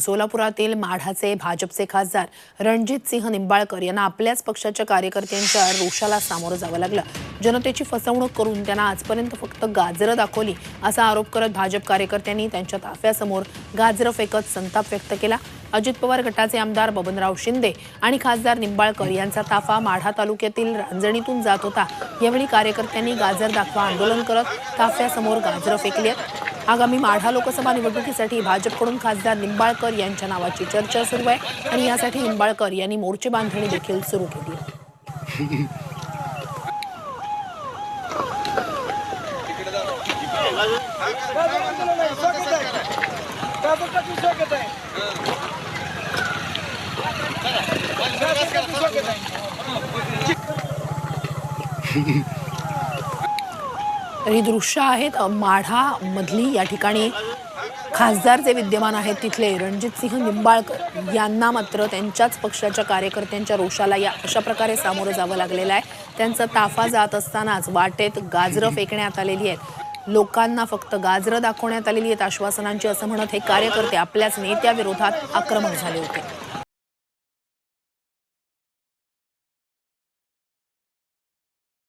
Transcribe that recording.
सोलापुरातील माढाचे भाजपचे खासदार रणजित सिंह निंबाळकर यांना आपल्याच पक्षाच्या कार्यकर्त्यांच्या रोषाला सामोरं जावं लागलं. जनतेची फसवणूक करून त्यांना आजपर्यंत फक्त गाजरं दाखवली असा आरोप करत भाजप कार्यकर्त्यांनी त्यांच्या ताफ्यासमोर गाजरं फेकत संताप व्यक्त केला. अजित पवार गटाचे आमदार बबनराव शिंदे आणि खासदार निंबाळकर यांचा ताफा माढा तालुक्यातील रांजणीतून जात होता. यावेळी कार्यकर्त्यांनी गाजर दाखवा आंदोलन करत ताफ्यासमोर गाजरं फेकली आगामी माढा लोकसभा निवडणुकीसाठी भाजपकडून खासदार निंबाळकर यांच्या नावाची चर्चा सुरू आहे आणि यासाठी निंबाळकर यांनी मोर्चे बांधणी देखील सुरू केली. ही दृश्य आहेत. माढामधली माढा मधली या ठिकाणी खासदार जे विद्यमान आहेत तिथले रणजितसिंह निंबाळकर यांना मात्र त्यांच्याच पक्षाच्या कार्यकर्त्यांच्या रोषाला या अशा प्रकारे सामोरं जावं लागलेलं आहे. त्यांचा ताफा जात असतानाच वाटेत गाजरं फेकण्यात आलेली आहेत. लोकांना फक्त गाजरं दाखवण्यात आलेली आहेत आश्वासनांची असं म्हणत हे कार्यकर्ते आपल्याच नेत्याविरोधात आक्रमक झाले होते.